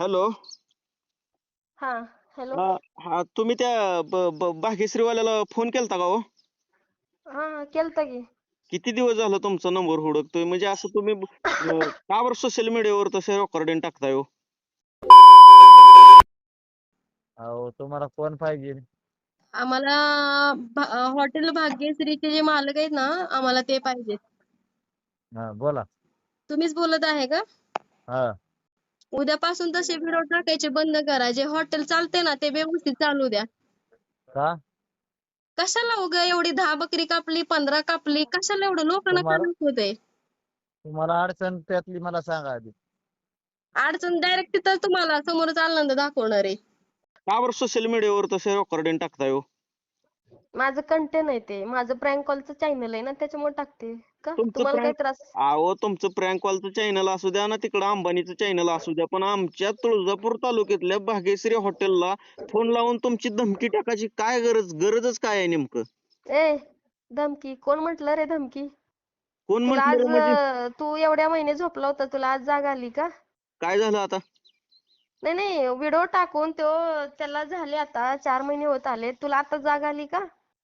Hello हा hello हा हा तुम्ही त्या ब ब भाग्यश्रीवाल्याला फोन केलता का हो? हा केलता की. किती दिवस झालं तुमचा नंबर हुडकतोय? म्हणजे असं तुम्ही अं, का बरं सोशल मीडियावर तसे रेकॉर्डिंग टाकताय हो? अहो तुम्हाला कोण पाहिजे? आम्हाला भा- हॉटेल भाग्यश्रीचे जे मालक आहेत ना आम्हाला ते पाहिजेत. हा बोला. तुम्हीच बोलत आहे का? हा. उद्यापासून तसे व्हिडिओ टाकायचे बंद करा. जे हॉटेल चालते ना ते व्यवस्थित चालू द्या. का? कशाला उगा एवढी दहा बकरी कापली पंधरा कापली? कशाला एवढं लोकांना तुम्हाला- तुम्हाला अडचण त्यातली मला सांगा आधी. अडचण डायरेक्ट तिथं तुम्हाला समोरच आनंद दाखवणार आहे. का बरं सोशल मीडियावर तसे रेकॉर्डिंग टाकताय हो? माझं कंटेंट आहे ते. माझं प्रँक कॉलचं चॅनल आहे ना त्याच्यामुळे टाकते का? तुमचं तुम्हाला prank- त्रास? अहो तुमचं प्रँक कॉलचं चॅनल असू द्या ना तिकडं अंबानीचं चॅनल असू द्या पण आमच्या तुळजापूर तालुक्यातल्या भाग्यश्री हॉटेलला फोन लावून तुमची धमकी टाकायची काय गरज? गरजच काय आहे नेमकं? ए धमकी. कोण म्हटलं रे धमकी? कोण तुला आज म्हटलं म्हणजे? अं, तू एवढ्या महिने झोपला होता तुला आज जाग आली का? काय झालं आता? नाही नाही. व्हिडिओ टाकून तो त्याला झाले आता चार महिने होत आले. तुला आता जाग आली का?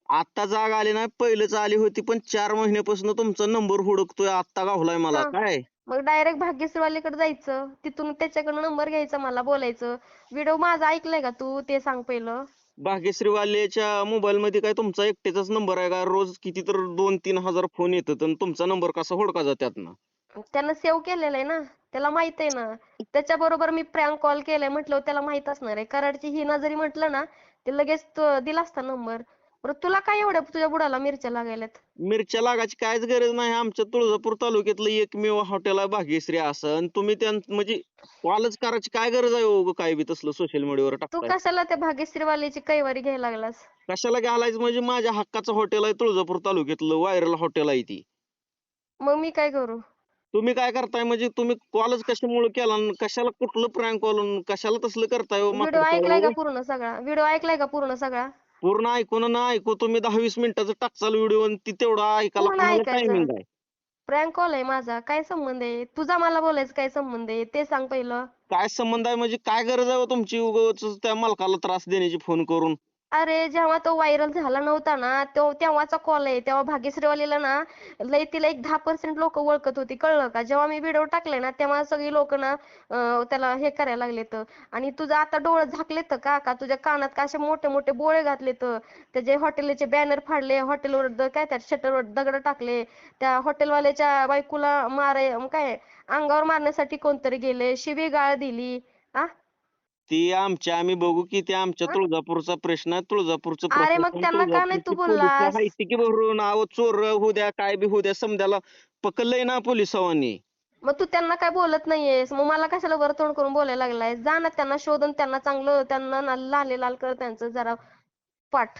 आता जाग आली नाही पहिलेच आली होती पण चार महिन्यापासून तुमचा नंबर हुडकतोय आता गावलाय मला हा. काय? मग डायरेक्ट भाग्यश्रीवालीकडे जायचं तिथून त्याच्याकडनं नंबर घ्यायचा मला बोलायचं. व्हिडिओ माझा ऐकलाय का तू? ते सांग पहिलं. भाग्यश्री वाल्याच्या मोबाईल मध्ये काय तुमचा एकट्याचाच नंबर आहे का? रोज किती तर दोन तीन हजार फोन येतात आणि तुमचा नंबर कसा हुडकायचा त्यातनं? त्यानं सेव्ह केलेलं आहे ना त्याला माहीत आहे ना. त्याच्या बरोबर मी प्रँक कॉल केलाय म्हटलं त्याला माहीत असणार आहे. कराडची हिना जरी म्हटलं ना ते लगेच तो दिला असता नंबर बरं तुला काय एवढ्या तुझ्या बुडाला मिरच्या लागायल्यात? मिरच्या लागायची काहीच गरज नाही. आमच्या तुळजापूर तालुक्यातलं एकमेव हॉटेल आहे भाग्यश्री असं. आणि तुम्ही त्यां म्हणजे कॉलच करायची काय गरज आहे हो काय बी तसलं सोशल मीडियावर तू टाकताय. कशाला त्या भाग्यश्रीवालीची कैवारी घ्यायला लागलास? कशाला घालायचं? म्हणजे माझ्या हक्काचं हॉटेल आहे तुळजापूर तालुक्यातलं. व्हायरल हॉटेल आहे ती. मग मी काय करू? तुम्ही काय करताय? म्हणजे तुम्ही कॉलच कशामुळे केला? आणि कशाला कुठलं प्रँक कॉल कशाला तसलं करताय हो? व्हिडिओ म्हातारं ऐकलाय का हो? पूर्ण सगळा? व्हिडिओ ऐकलाय का पूर्ण सगळा? पूर्ण ऐकून ना ऐकू तुम्ही दहा वीस मिनिटाचं टाकचाल व्हिडिओ आणि ती तेवढा ऐकायला पूर्ण ऐकायचं. टायमिंग आहे. प्रँक कॉल आहे माझा. काय संबंध आहे? तुझा मला बोलायचं काय संबंध आहे? ते सांग पहिलं. काय संबंध आहे? म्हणजे काय गरज आहे हो तुमची? उगाच त्या मालकाला त्रास देण्याची फोन करून. अरे जेव्हा तो व्हायरल झाला नव्हता ना तो तेव्हाचा कॉल आहे. तेव्हा भाग्यश्रीवालीला ना लय तिला एक दहा पर्सेंट लोक ओळखत होती. कळलं का? जेव्हा मी व्हिडिओ टाकले ना तेव्हा सगळी लोक ना अं, त्याला हे करायला लागलेत. आणि तुझं आता डोळे झाकलेत का? का तुझ्या कानात का असे मोठे मोठे बोळे घातलेत? त्याचे हॉटेलचे बॅनर फाडले हॉटेलवर द- काय त्या शटरवर दगड टाकले त्या हॉटेलवाल्याच्या बायकोला मारे काय अंगावर मारण्यासाठी कोणतरी गेले शिवीगाळ दिली आ? ती आमच्या आम्ही बघू की ते आमच्या? तुळजापूरचा प्रश्न आहे तुळजापूरचं अरे मग त्यांना का नाही तू तुळजापूरची पोलिसं बोललास? हायती की भरून अहो चोर होऊ द्या काय बी होऊ द्या समद्याला पकडलंय ना पोलिसांनी मग तू त्यांना काय बोलत नाहीयेस मग मला कशाला वर तोंड करून बोलायला लागलाय जा ना त्यांना शोधून त्यांना चांगलं त्यांना ना लाल लाल कर त्यांचं जरा पाठ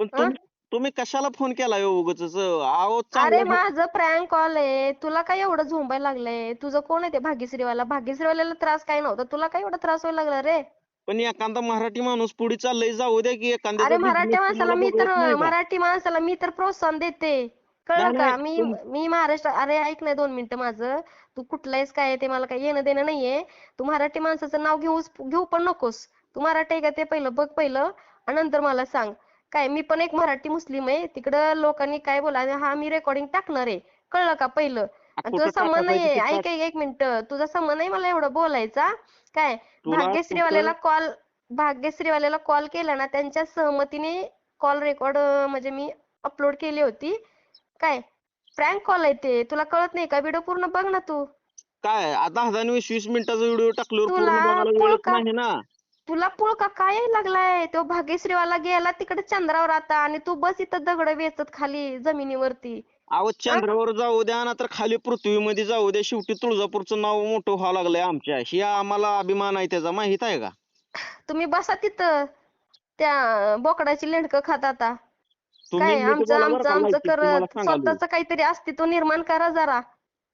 पण? तुम्ही तुम्ही कशाला फोन केलाय हो उगाच अहो अरे चांगलं माझं प्रँक कॉल आहे. तुला काय एवढं झोंबायला लागलंय? तुझं कोण आहे ते भाग्यश्रीवाला? भाग्यश्रीवाल्याला त्रास काय नव्हता? तुला काय एवढा त्रास व्हायला लागला रे? पण एखादा मराठी माणूस पुढे चाललंय जाऊ द्या की एखाद्याचा अरे मराठी माणसाला मी तर? मराठी माणसाला मी तर प्रोत्साहन देते. कळलं नाही, का? मी मी महाराष्ट्र अरे ऐक ना दोन मिनिटं माझं. तू कुठला आहेस काय आहे ते मला काही येणं देणं नाहीये. तू मराठी माणसाचं नाव घेऊस घेऊ पण नकोस. तू मराठी आहे का ते पहिलं बघ पहिलं आणि नंतर मला सांग. काय मी पण एक मराठी मुस्लिम आहे. तिकडं लोकांनी काय बोला हा मी रेकॉर्डिंग टाकणार आहे. कळलं का पहिलं? तुझा टाकायचं नाहीये ऐक एक मिनिट. तुझा संबंध नाही मला एवढं बोलायचा. काय भाग्यश्रीवाल्याला कॉल भाग्यश्रीवाल्याला कॉल केला ना त्यांच्या सहमतीने कॉल रेकॉर्ड म्हणजे मी अपलोड केली होती. काय प्रँक कॉल आहे ते. तुला कळत नाही का? व्हिडिओ पूर्ण बघ ना तू. काय आता आणि वीस वीस मिनिटाचा व्हिडिओ नाही ना? तुला पुळका काय यायला लागलाय? तो भाग्यश्रीवाला गेला तिकडे चंद्रावर आता आणि तू बस इथं दगड वेचत खाली जमिनीवरती. अहो चंद्रावर जाऊ द्या ना तर खाली पृथ्वीमध्ये जाऊ द्या. शेवटी तुळजापूरचं नाव मोठं व्हावं लागलंय आमच्या. हे आम्हाला अभिमान आहे त्याचा माहीत आहे का? तुम्ही बसा तिथं. त्या बोकडाची लेंडकं खात आता. तुम्ही काय नीट आमचं बोला बरं आमचं का, आमचं तुम्हाला करत सांगालोय. स्वतःच काहीतरी अस्तित्व निर्माण करा जरा.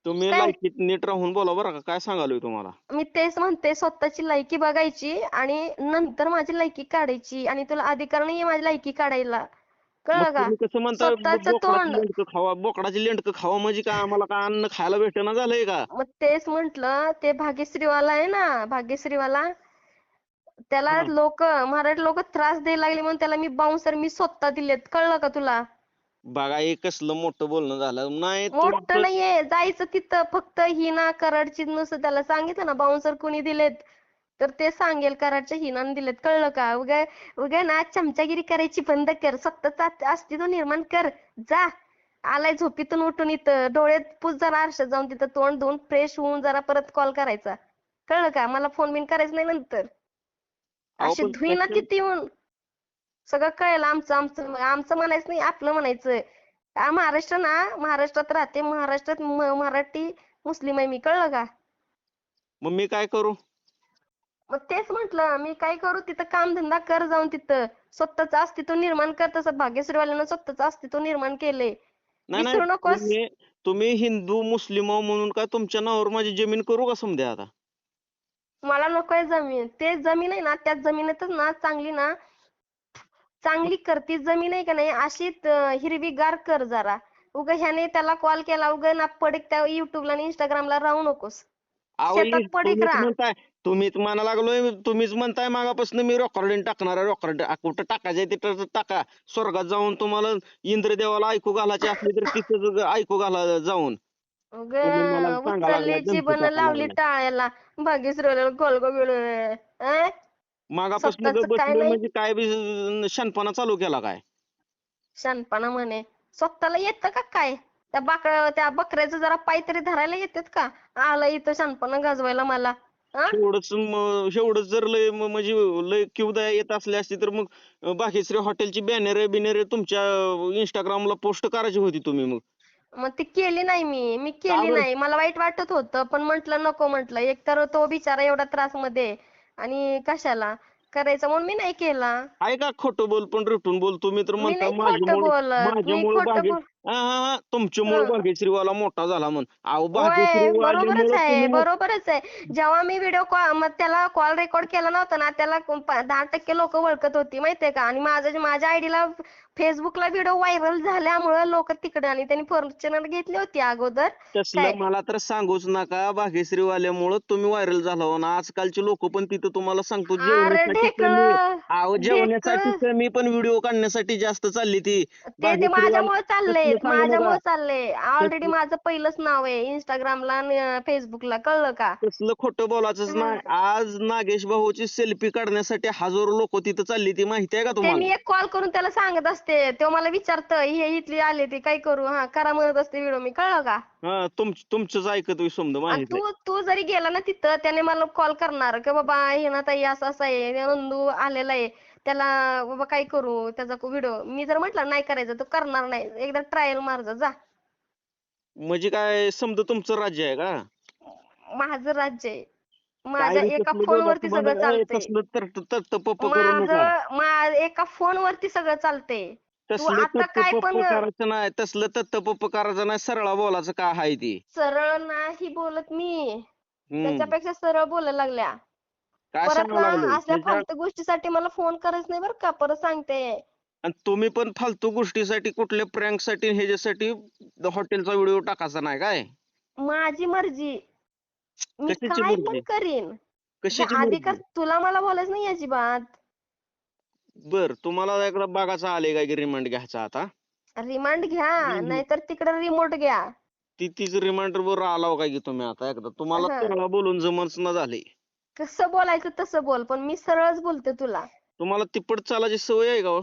तुम्ही काय? लायकीत नीट राहून बोला बरं का काय सांगालोय तुम्हाला? मी तेच म्हणते स्वतःची लायकी बघायची आणि नंतर माझी लायकी काढायची आणि तुला अधिकार नाहीये माझी लायकी काढायला. कळलं का? तुम्ही कसं म्हणता स्वतःचं बोकडाची तोंड. लेंडकं खावा बोकडाची लेंडकं खावा म्हणजे काय? आम्हाला काय अन्न खायला भेटेना झालंय का? मग तेच म्हंटल ते भाग्यश्रीवाला आहे ना भाग्यश्रीवाला त्याला हा. लोक मराठी लोक त्रास द्यायला लागले म्हणून त्याला मी बाउन्सर मी स्वतः दिलेत. कळलं का तुला? बघा हे कसलं मोठं बोलणं झालं. नाही मोठं नाहीये. जायचं तिथं. फक्त हिना कराडची नुसतं त्याला सांगितलं ना बाउन्सर कोणी दिलेत? तर ते सांगेल कराडच्या हिनाने दिलेत. कळलं का? उगा उगा ना चमचागिरी करायची बंद कर. स्वतःच अस्तित्व निर्माण कर. जा. आलाय झोपीतून उठून इथं. डोळ्यात पुस जरा आरशात जाऊन तिथं तोंड धुवून फ्रेश होऊन जरा परत कॉल करायचा. कळलं का? मला फोन बिन करायचं नाही नंतर. अहो, अशी पण धुई ना तिथे येऊन सगळं कळलं आमचं आमचं आमचं म्हणायचं नाही आपलं म्हणायचं. महाराष्ट्र ना महाराष्ट्रात राहते महाराष्ट्रात मराठी मुस्लिम आहे मी कळलं का? मग मी काय करू? मग तेच म्हंटल मी काय करू? तिथं कामधंदा कर जाऊन तिथं. स्वतःच अस्तित्व निर्माण कर तसं भाग्यश्रीवाल्यानं स्वतःच अस्तित्व निर्माण केलंय. नाही विसरू नकोस. तुम्ही हिंदू मुस्लिम आहो म्हणून काय तुमच्या नावावर माझी जमीन करू का समजा आता? मला नकोय जमीन. ते जमीन आहे ना त्या जमिनीतच ना चांगली ना चांगली कर ती जमीन आहे का नाही अशीच हिरवीगार कर जरा. उगा ह्याने त्याला कॉल केला उगा ना पडीक त्या युट्यूबला आणि इंस्टाग्रामला राहू नकोस. अहो, शेतात पडीक तुम्हीच राहा. म्हणताय तुम्हीच म्हणा लागलोय तुम्हीच म्हणताय मागापासून मी रेकॉर्डिंग टाकणार आहे रेकॉर्ड कुठं टाकायचंय तिथं टाका. स्वर्गात जाऊन तुम्हाला इंद्रदेवाला ऐकू घालायची असली तर तिथं ऐकू घाला जाऊन. उगा तुम्ही मला सांगा लागलाय, उचलली धमकी जीभनं टाकायला लावली लागलाय. टाळ्याला. भाग्यश्रीवाल्याला गोलगो बिळ मागापासून स्वतःचं काय बसलोय नाही. म्हणजे काय बी शहाणपणा चालू केला काय? शहाणपणा म्हणे. स्वतःला येतं का काय? त्या बाकड्या त्या बकऱ्याचं जरा पाय तरी धरायला येतात का? आला इथं शहाणपणा गाजवायला मला. हा? एवढंच म- एवढंच जर लय म- म्हणजे लय किवदा येत असली असती तर मग अं, भाग्यश्री हॉटेलची बॅनर बिनर तुमच्या इंस्टाग्रामला पोस्ट करायची होती तुम्ही मग. मग ती केली नाही मी. मी केली बरं? नाही. मला वाईट वाटत होतं पण म्हंटल नको म्हंटल. एक तर तो बिचारा एवढा त्रासमध्ये. आणि कशाला? करायचं म्हणून मी नाही केला. आहे का खोटं बोल पण रेटून बोल. तुम्ही तर मी म्हणता नाही खोटं माझ्यामुळं बोलत. मी माझ्यामुळं खोटं भाग्य बोल हा हा हा. तुमच्यामुळं हं. भाग्यश्रीवाला मोठा झाला म्हण अहो होय बरोबरच आहे तुम्ही. बरोबरच आहे. जेव्हा मी व्हिडिओ कॉल मग त्याला कॉल रेकॉर्ड केला नव्हता ना त्याला कोण पा- दहा टक्के लोक ओळखत होती माहितीये का? आणि माझं माझ्या आयडीला फेसबुकला व्हिडिओ व्हायरल झाल्यामुळं लोक तिकडे आणि त्यांनी फॉर्च्युनर घेतली होती अगोदर. काय? तसलं मला तर सांगूच नका भाग्यश्री वाल्यामुळं तुम्ही व्हायरल झाला हो ना. आजकालचे लोक पण तिथं तुम्हाला सांगतो अरे जेवणासाठी कमी. ढेकळं अहो जेवण्यासाठी ढेकळं. कमी पण व्हिडिओ काढण्यासाठी जास्त चालली ती. ते ते भाग्यश्री माझ्यामुळे चाललंय. माझ्यामुळे नका. चाललंय. ऑलरेडी माझं पहिलंच नाव आहे इंस्टाग्रामला आणि फेसबुकला कळलं का? तसलं खोटं बोलायचंच नाही. आज नागेश भाऊची सेल्फी काढण्यासाठी हजारो लोक तिथं चालली ती माहिती आहे का ते मी तुम्हाला? एक कॉल करून त्याला सांगत असते. तो मला विचारतं हे इथली आले ते काय करू? हा करा म्हणत असते व्हिडिओ मी. कळलं का? हा तुम तुमचंच ऐकत समजा आणि माहिती तू तू जरी गेला ना तिथं त्याने मला कॉल करणार की बाबा हे ना ताई असं असं आहे नंदू आलेला आहे. त्याला बाबा काय करू? त्याचा व्हिडिओ मी जर म्हटलं नाही करायचं तो करणार नाही. एकदा ट्रायल मार जा जा. म्हणजे काय समजा तुमचं राज्य आहे का? माझं राज्य आहे. माझ्या काय एका तसलं फोनवरती बोलायचं सगळं चालतंय. तसलं तर तर पप्प करू नका. माझं मा- एका फोनवरती सगळं चालतंय. तू तसलं आता काय पण करायचं नाही. तसलं करायचं नाही. सरळा बोलायचं काय आहे ती? सरळ नाही बोलत मी. हम्म. त्याच्यापेक्षा सरळ बोलायला लागल्या. काय परत सांगावं ना लागलं? असल्या फालतू गोष्टीसाठी मला फोन करायचं नाही बरं का परत सांगते. आणि तुम्ही पण फालतू गोष्टीसाठी कुठल्या प्रँकसाठी ह्याच्यासाठी हॉटेलचा व्हिडिओ टाकायचा नाही काय? माझी मर्जी. मी कशाची काय पण मर्जी? करीन. कशाची हे अधिकार मर्जी? तुला मला बोलायचं नाही अजिबात. बर तुम्हाला एकदा बघायचं आले काय की रिमांड घ्यायचा आता? रिमांड घ्या हम्म. नाहीतर तिकडे रिमोट घ्या. ती तीच रिमांडर वर आलाव काय की तुम्ही आता एकदा? तुम्हाला हा. बोलून जमच न झाले. कसं बोलायचं तसं बोल पण मी सरळच बोलते तुला. तुम्हाला तिप्पट चालायची सवय आहे का हो?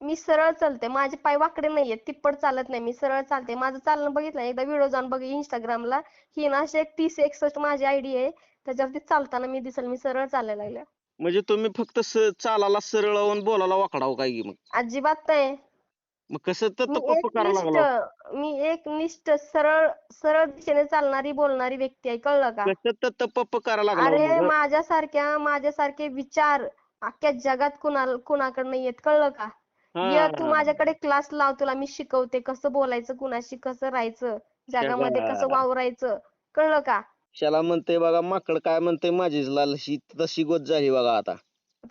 मी सरळ चालते. माझे पाय वाकडे नाहीयेत तिप्पट चालत नाही. मी सरळ चालते. माझं चालणं बघितलं एकदा व्हिडिओ जाऊन बघ इंस्टाग्रामला ही ना अशी एक तीस एकसष्ट माझी आयडी आहे. त्याच्यावरती चालताना मी दिसल मी सरळ चालायला लागले. म्हणजे तुम्ही फक्त स- चालायला सरळ आणि बोलायला वाकडाव काय की मग? अजिबात नाही. मग कसं तर मी पप्प करायला लागला एकनिष्ठ मी एकनिष्ठ सरळ सरळ दिशेने चालणारी बोलणारी व्यक्ती आहे कळलं का कसं तर पप्प करायला लागला अरे? माझ्यासारख्या माझ्यासारखे विचार अख्ख्या जगात कुणाला कुणाकडे नाहीयेत कळलं का ये तू हा. माझ्याकडे क्लास लाव तुला मी शिकवते कसं बोलायचं कुणाशी कसं राहायचं जगामध्ये कसं जगा. वावरायचं कळलं का शाला म्हणते बघा माकड काय म्हणते माझीच लालशी तशी गोत झाली बघा आता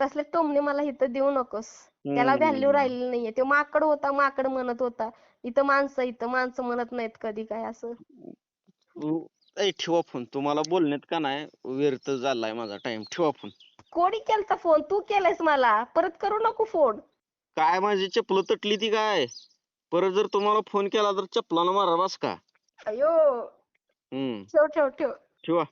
तसले टोमणे मला इथं देऊ नकोस. त्याला व्हॅल्यू. राहिलेली नाहीये. तो माकड होता माकड म्हणत होता. इथं माणसं इथं माणसं म्हणत नाहीत कधी काय असं. ए ठेवा फोन. तुम्हाला बोलण्यात का नाही? व्यर्थ झालाय माझा टाइम ठेवा फोन. कोणी केलता फोन? तू केलायस मला. परत करू नको फोन. काय माझी चपल तटली ती काय? परत जर तुम्हाला फोन केला तर चपलानं मारा बस का? अयो. हम्म. ठेव ठेव ठेव. ठेवा.